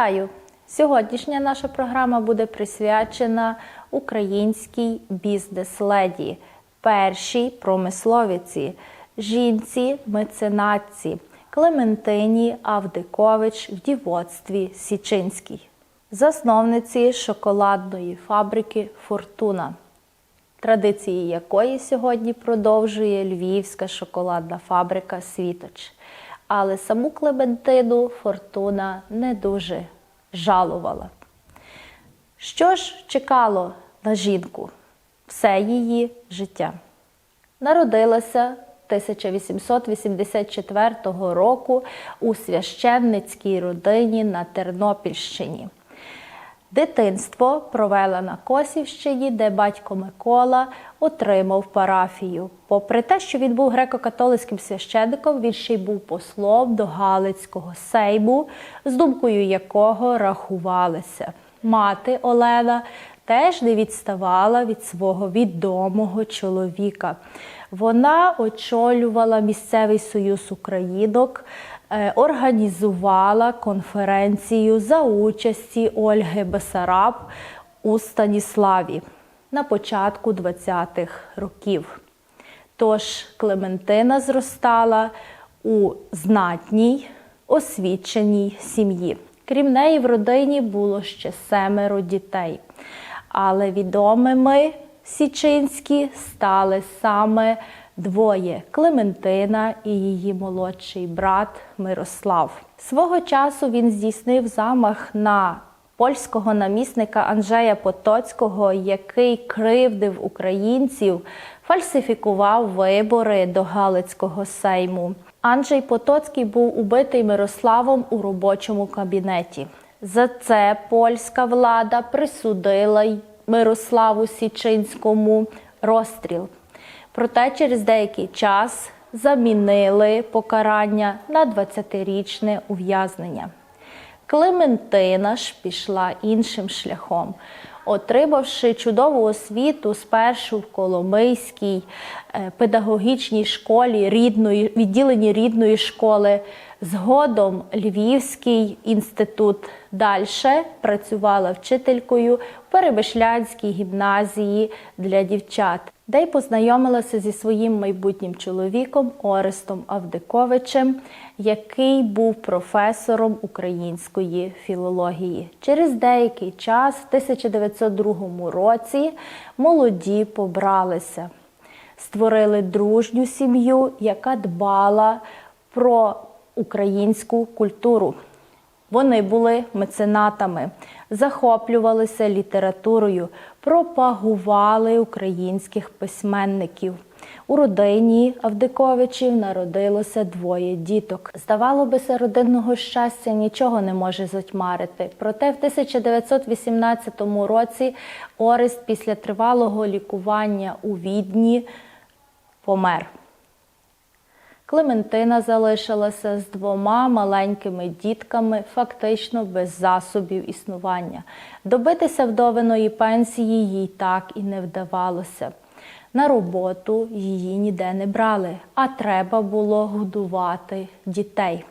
Вітаю! Сьогоднішня наша програма буде присвячена українській бізнес-леді, першій промисловиці, жінці, меценатці Клементині Авдикович в дівоцтві Січинській, засновниці шоколадної фабрики Фортуна, традиції якої сьогодні продовжує Львівська шоколадна фабрика Світоч. Але саму Клементину Фортуна не дуже жалувала. Що ж чекало на жінку все її життя? Народилася 1884 року у священницькій родині на Тернопільщині. Дитинство провела на Косівщині, де батько Микола отримав парафію. Попри те, що він був греко-католицьким священником, він ще й був послом до Галицького сейму, з думкою якого рахувалися. Мати Олена теж не відставала від свого відомого чоловіка. Вона очолювала місцевий союз українок, організувала конференцію за участі Ольги Бесараб у Станіславі на початку 20-х років. Тож Клементина зростала у знатній, освіченій сім'ї. Крім неї, в родині було ще семеро дітей. Але відомими Січинські стали саме двоє Клементина і її молодший брат Мирослав. Свого часу він здійснив замах на польського намісника Анджея Потоцького, який кривдив українців, фальсифікував вибори до Галицького сейму. Анджей Потоцький був убитий Мирославом у робочому кабінеті. За це польська влада присудила Мирославу Січинському розстріл. Проте через деякий час замінили покарання на 20-річне ув'язнення. Клементина ж пішла іншим шляхом, отримавши чудову освіту спершу в Коломийській е, педагогічній школі рідної відділенні рідної школи. Згодом Львівський інститут далі працювала вчителькою в Перебишлянській гімназії для дівчат, де й познайомилася зі своїм майбутнім чоловіком Орестом Авдиковичем, який був професором української філології. Через деякий час, в 1902 році, молоді побралися, створили дружню сім'ю, яка дбала про українську культуру. Вони були меценатами, захоплювалися літературою, пропагували українських письменників. У родині Авдиковичів народилося двоє діток. Здавалося, родинного щастя нічого не може затьмарити. Проте в 1918 році Орест після тривалого лікування у відні помер. Клементина залишилася з двома маленькими дітками, фактично без засобів існування. Добитися вдовиної пенсії їй так і не вдавалося. На роботу її ніде не брали, а треба було годувати дітей.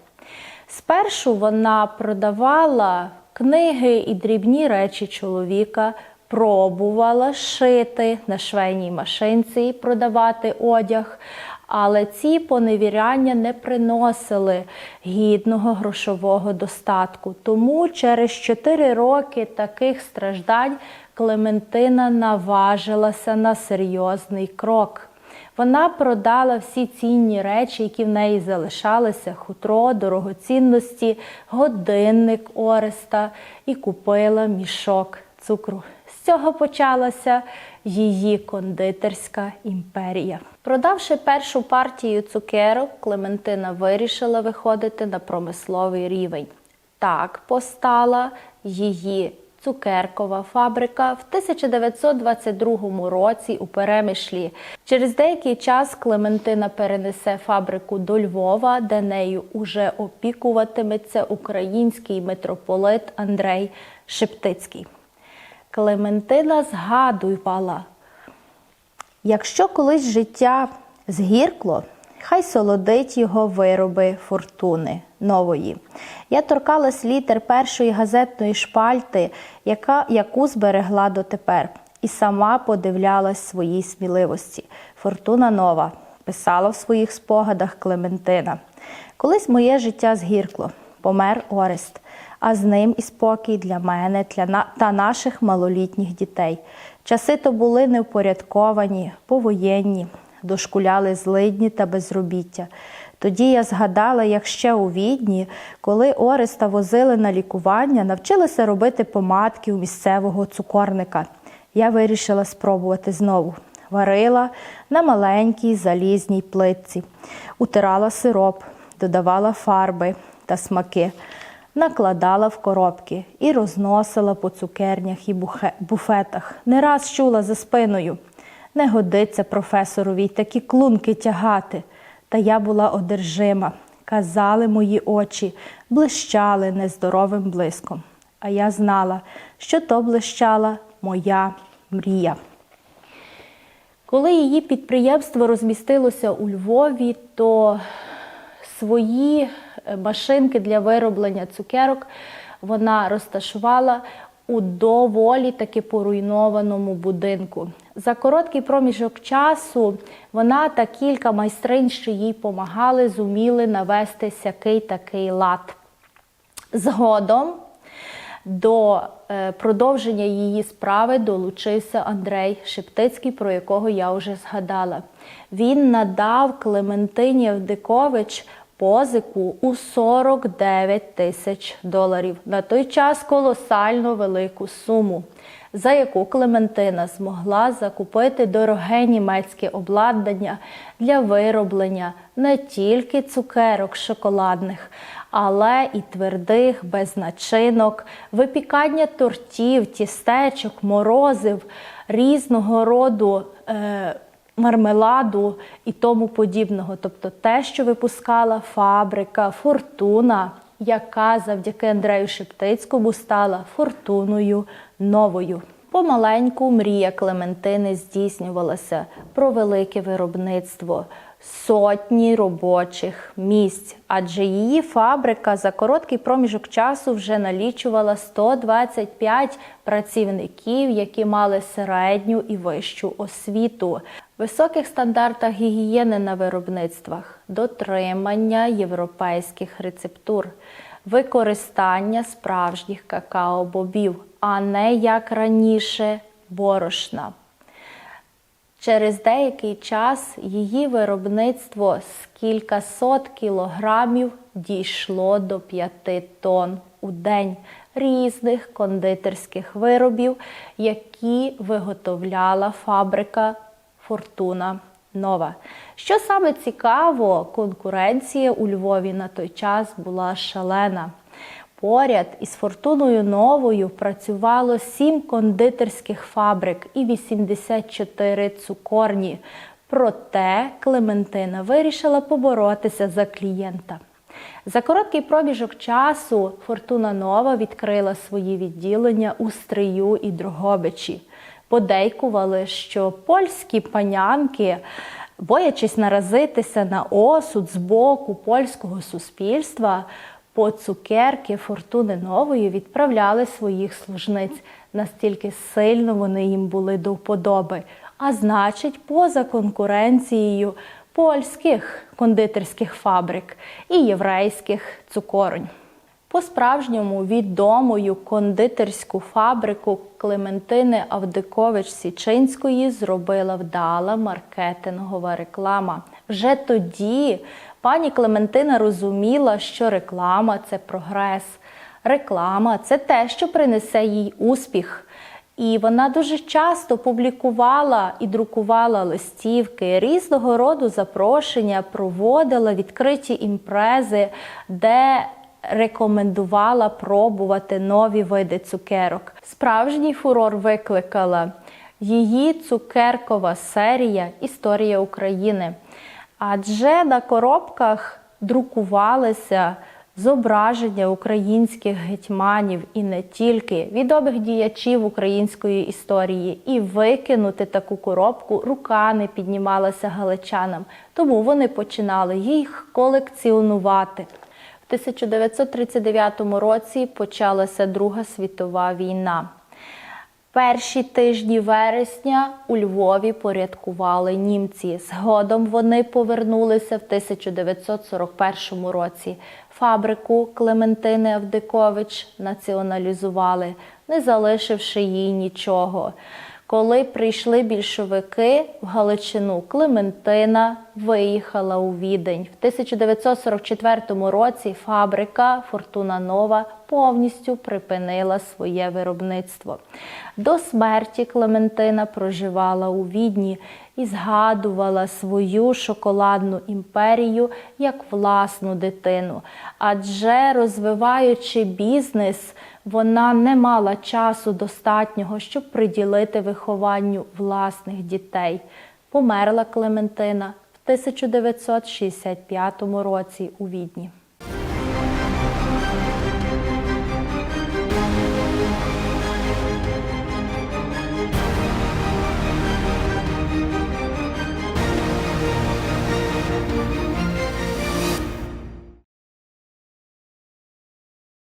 Спершу вона продавала книги і дрібні речі чоловіка, пробувала шити на швейній машинці і продавати одяг. Але ці поневіряння не приносили гідного грошового достатку. Тому через 4 роки таких страждань Клементина наважилася на серйозний крок. Вона продала всі цінні речі, які в неї залишалися: хутро, дорогоцінності, годинник Ореста і купила мішок цукру. Цього почалася її кондитерська імперія. Продавши першу партію цукерок, Клементина вирішила виходити на промисловий рівень. Так постала її цукеркова фабрика в 1922 році у Перемишлі. Через деякий час Клементина перенесе фабрику до Львова, де нею уже опікуватиметься український митрополит Андрей Шептицький. Клементина згадувала, якщо колись життя згіркло, хай солодить його вироби фортуни. нової. Я торкалась літер першої газетної шпальти, яка, яку зберегла дотепер, і сама подивлялась своїй сміливості. Фортуна нова писала в своїх спогадах Клементина. Колись моє життя згіркло, помер Орест, а з ним і спокій для мене та наших малолітніх дітей. Часи то були невпорядковані, повоєнні, дошкуляли злидні та безробіття. Тоді я згадала, як ще у відні, коли Ореста возили на лікування, навчилася робити помадки у місцевого цукорника. Я вирішила спробувати знову. Варила на маленькій залізній плитці, утирала сироп, додавала фарби та смаки, накладала в коробки і розносила по цукернях і буфетах. Не раз чула за спиною. Не годиться професорові й такі клунки тягати. Та я була одержима. Казали мої очі, блищали нездоровим блиском. А я знала, що то блищала моя мрія. Коли її підприємство розмістилося у Львові, то свої машинки для вироблення цукерок вона розташувала у доволі таки поруйнованому будинку. За короткий проміжок часу вона та кілька майстринь, що їй помагали, зуміли навести сякий такий лад. Згодом до е, продовження її справи долучився Андрей Шептицький, про якого я вже згадала. Він надав Клементині Авдикович позику у 49 тисяч доларів. На той час колосально велику суму, за яку Клементина змогла закупити дороге німецьке обладнання для вироблення не тільки цукерок шоколадних, але і твердих, без начинок, випікання тортів, тістечок, морозив, різного роду е, мармеладу і тому подібного. Тобто те, що випускала фабрика, фортуна, яка завдяки Андрею Шептицькому стала фортуною новою. Помаленьку мрія Клементини здійснювалася про велике виробництво, сотні робочих місць, адже її фабрика за короткий проміжок часу вже налічувала 125 працівників, які мали середню і вищу освіту, високих стандартах гігієни на виробництвах, дотримання європейських рецептур, використання справжніх какао-бобів, а не як раніше борошна. Через деякий час її виробництво з кількасот кілограмів дійшло до 5 тонн у день різних кондитерських виробів, які виготовляла фабрика Фортуна Нова. Що саме цікаво, конкуренція у Львові на той час була шалена. Поряд із фортуною новою працювало 7 кондитерських фабрик і 84 цукорні. Проте Клементина вирішила поборотися за клієнта. За короткий проміжок часу Фортуна Нова відкрила свої відділення у Стрию і Дрогобичі. Подейкували, що польські панянки, боячись наразитися на осуд з боку польського суспільства, по цукерки Фортуни Нової відправляли своїх служниць. Настільки сильно вони їм були до вподоби, а значить, поза конкуренцією польських кондитерських фабрик і єврейських цукорень. По-справжньому відомою кондитерську фабрику Клементини Авдикович Січинської зробила вдала маркетингова реклама. Вже тоді пані Клементина розуміла, що реклама це прогрес. Реклама це те, що принесе їй успіх. І вона дуже часто публікувала і друкувала листівки, різного роду запрошення, проводила відкриті імпрези, де рекомендувала пробувати нові види цукерок. Справжній фурор викликала її цукеркова серія Історія України. Адже на коробках друкувалися зображення українських гетьманів і не тільки відомих діячів української історії, і викинути таку коробку рука не піднімалася галичанам, тому вони починали їх колекціонувати. В 1939 році почалася Друга світова війна. Перші тижні вересня у Львові порядкували німці. Згодом вони повернулися в 1941 році. Фабрику Клементини Авдикович націоналізували, не залишивши їй нічого. Коли прийшли більшовики в Галичину, Клементина виїхала у Відень. В 1944 році фабрика Фортуна Нова повністю припинила своє виробництво. До смерті Клементина проживала у Відні і згадувала свою шоколадну імперію як власну дитину. Адже розвиваючи бізнес, вона не мала часу достатнього, щоб приділити вихованню власних дітей. Померла Клементина в 1965 році у Відні.